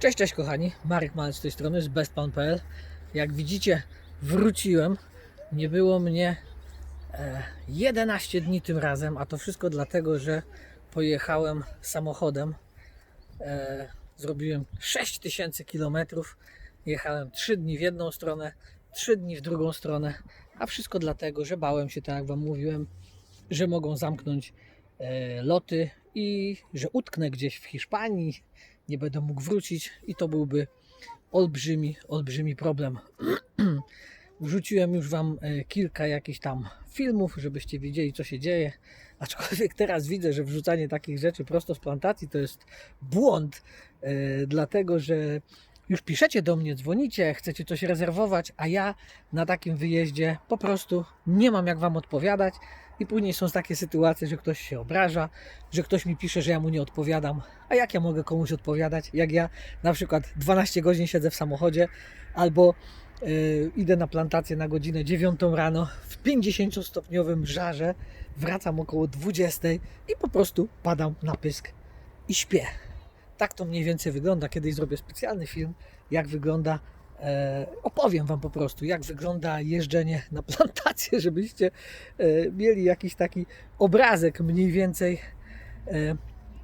Cześć, cześć kochani, Marek Malec z tej strony z bestpan.pl Jak widzicie wróciłem, nie było mnie e, 11 dni tym razem, a to wszystko dlatego, że pojechałem samochodem. E, Zrobiłem 6000 km, jechałem 3 dni w jedną stronę, 3 dni w drugą stronę, a wszystko dlatego, że bałem się, tak jak Wam mówiłem, że mogą zamknąć e, loty i że utknę gdzieś w Hiszpanii, nie będę mógł wrócić i to byłby olbrzymi, olbrzymi problem. Wrzuciłem już Wam e, kilka jakichś tam filmów, żebyście wiedzieli, co się dzieje. Aczkolwiek teraz widzę, że wrzucanie takich rzeczy prosto z plantacji to jest błąd, e, dlatego że już piszecie do mnie, dzwonicie, chcecie coś rezerwować, a ja na takim wyjeździe po prostu nie mam jak Wam odpowiadać. I później są takie sytuacje, że ktoś się obraża, że ktoś mi pisze, że ja mu nie odpowiadam. A jak ja mogę komuś odpowiadać? Jak ja na przykład 12 godzin siedzę w samochodzie albo yy, idę na plantację na godzinę 9 rano w 50-stopniowym żarze, wracam około 20 i po prostu padam na pysk i śpię. Tak to mniej więcej wygląda. Kiedyś zrobię specjalny film, jak wygląda opowiem Wam po prostu, jak wygląda jeżdżenie na plantację, żebyście e, mieli jakiś taki obrazek mniej więcej, e,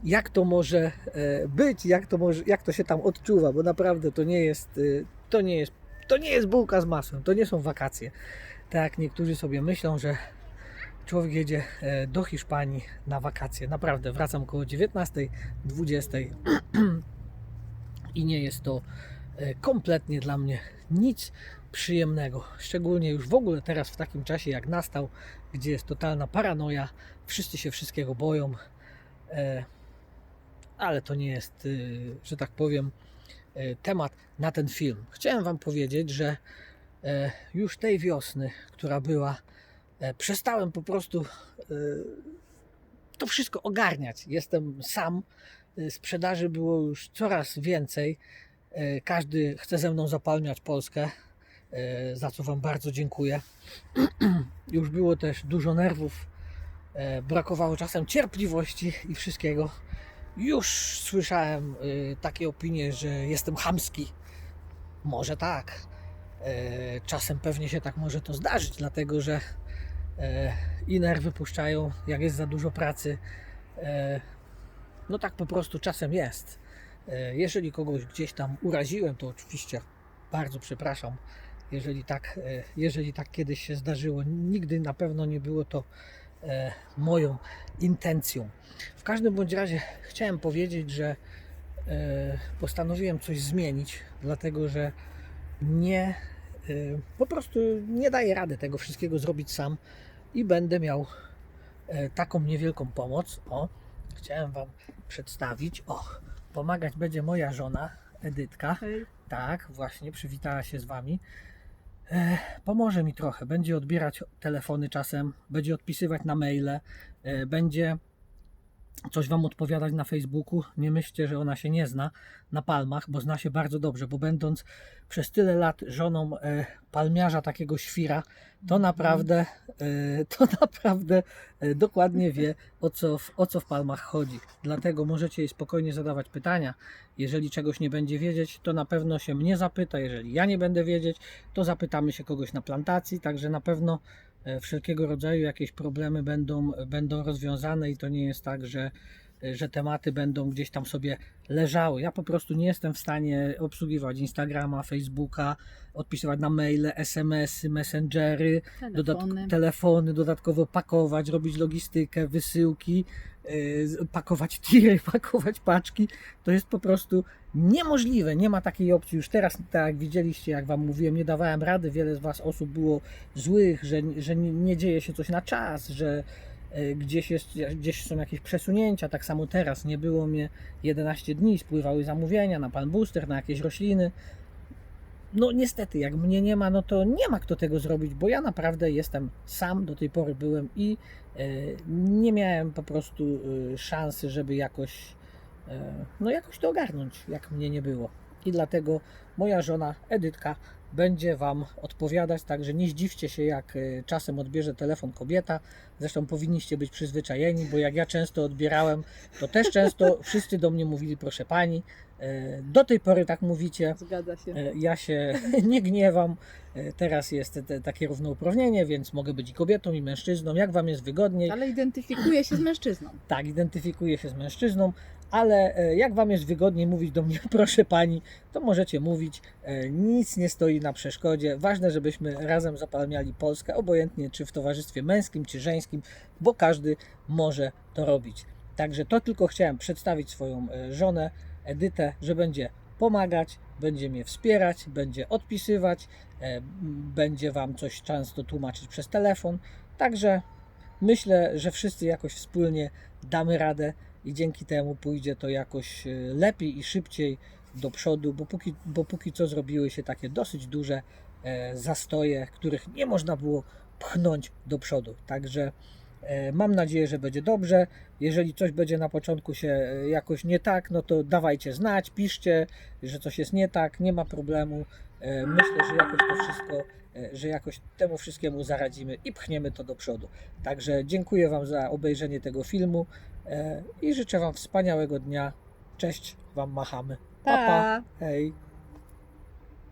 jak to może e, być, jak to, może, jak to się tam odczuwa, bo naprawdę to nie jest, e, to nie jest, to nie jest bułka z masłem, to nie są wakacje. Tak niektórzy sobie myślą, że człowiek jedzie e, do Hiszpanii na wakacje. Naprawdę, wracam około 19, 20 i nie jest to e, kompletnie dla mnie nic przyjemnego. Szczególnie już w ogóle teraz w takim czasie jak nastał, gdzie jest totalna paranoja, wszyscy się wszystkiego boją, e, ale to nie jest, e, że tak powiem, e, temat na ten film. Chciałem Wam powiedzieć, że e, już tej wiosny, która była, e, przestałem po prostu e, to wszystko ogarniać. Jestem sam, e, sprzedaży było już coraz więcej. E, Każdy chce ze mną zapalniać Polskę, e, za co Wam bardzo dziękuję. Już było też dużo nerwów, e, brakowało czasem cierpliwości i wszystkiego. Już słyszałem takie opinie, że jestem chamski. Może tak. Czasem pewnie się tak może to zdarzyć, dlatego że i nerwy puszczają, jak jest za dużo pracy. No tak po prostu czasem jest. E, Jeżeli kogoś gdzieś tam uraziłem, to oczywiście bardzo przepraszam. Jeżeli tak, e, jeżeli tak kiedyś się zdarzyło, nigdy na pewno nie było to e, moją intencją. W każdym bądź razie chciałem powiedzieć, że postanowiłem coś zmienić, dlatego że nie, po prostu nie daję rady tego wszystkiego zrobić sam i będę miał taką niewielką pomoc. O, chciałem Wam przedstawić. O, pomagać będzie moja żona Edytka. Hej. Tak, właśnie, przywitała się z Wami. E, pomoże mi trochę. Będzie odbierać telefony czasem, będzie odpisywać na maile, e, będzie coś Wam odpowiadać na Facebooku. Nie myślcie, że ona się nie zna na palmach, bo zna się bardzo dobrze, bo będąc przez tyle lat żoną e, palmiarza takiego świra, to naprawdę, e, to naprawdę e, dokładnie wie o co, w, o co w palmach chodzi. Dlatego możecie jej spokojnie zadawać pytania. Jeżeli czegoś nie będzie wiedzieć, to na pewno się mnie zapyta. Jeżeli ja nie będę wiedzieć, to zapytamy się kogoś na plantacji. Także na pewno wszelkiego rodzaju jakieś problemy będą, będą rozwiązane i to nie jest tak, że, że tematy będą gdzieś tam sobie leżały. Ja po prostu nie jestem w stanie obsługiwać Instagrama, Facebooka, odpisywać na maile, SMS-y, messengery, dodatk- Telefony. telefony, dodatkowo pakować, robić logistykę, wysyłki, yy, pakować tiry, pakować paczki. To jest po prostu niemożliwe. Nie ma takiej opcji. Już teraz, tak jak widzieliście, jak Wam mówiłem, nie dawałem rady. Wiele z Was osób było złych, że, że nie, dzieje się coś na czas, że gdzieś, jest, gdzieś są jakieś przesunięcia. Tak samo teraz nie było mnie 11 dni, spływały zamówienia na Pan Booster, na jakieś rośliny. No niestety, jak mnie nie ma, no to nie ma kto tego zrobić, bo ja naprawdę jestem sam, do tej pory byłem i e, nie miałem po prostu e, szansy, żeby jakoś, e, no jakoś to ogarnąć, jak mnie nie było. I dlatego moja żona Edytka będzie Wam odpowiadać, także nie zdziwcie się, jak y, czasem odbierze telefon kobieta. Zresztą powinniście być przyzwyczajeni, bo jak ja często odbierałem, to też często wszyscy do mnie mówili, proszę Pani, y, do tej pory tak mówicie. Zgadza się. E, Ja się nie gniewam. Teraz jest te, takie równouprawnienie, więc mogę być i kobietą, i mężczyzną. Jak Wam jest wygodniej, Ale identyfikuje się z mężczyzną. tak, identyfikuję się z mężczyzną, ale jak Wam jest wygodniej mówić do mnie, proszę Pani, to możecie mówić. Nic nie stoi na przeszkodzie. Ważne, żebyśmy razem zapalmiali Polskę, obojętnie czy w towarzystwie męskim, czy żeńskim, bo każdy może to robić. Także to tylko chciałem przedstawić swoją e, żonę, Edytę, że będzie pomagać, będzie mnie wspierać, będzie odpisywać, e, będzie Wam coś często tłumaczyć przez telefon. Także myślę, że wszyscy jakoś wspólnie damy radę i dzięki temu pójdzie to jakoś e, lepiej i szybciej do przodu, bo póki, bo póki co zrobiły się takie dosyć duże e, zastoje, których nie można było pchnąć do przodu. Także e, mam nadzieję, że będzie dobrze. Jeżeli coś będzie na początku się e, jakoś nie tak, no to dawajcie znać, piszcie, że coś jest nie tak, nie ma problemu. Myślę, że jakoś to wszystko, że jakoś temu wszystkiemu zaradzimy i pchniemy to do przodu. Także dziękuję Wam za obejrzenie tego filmu i życzę Wam wspaniałego dnia. Cześć, Wam machamy. Pa, pa. Pa! Hej.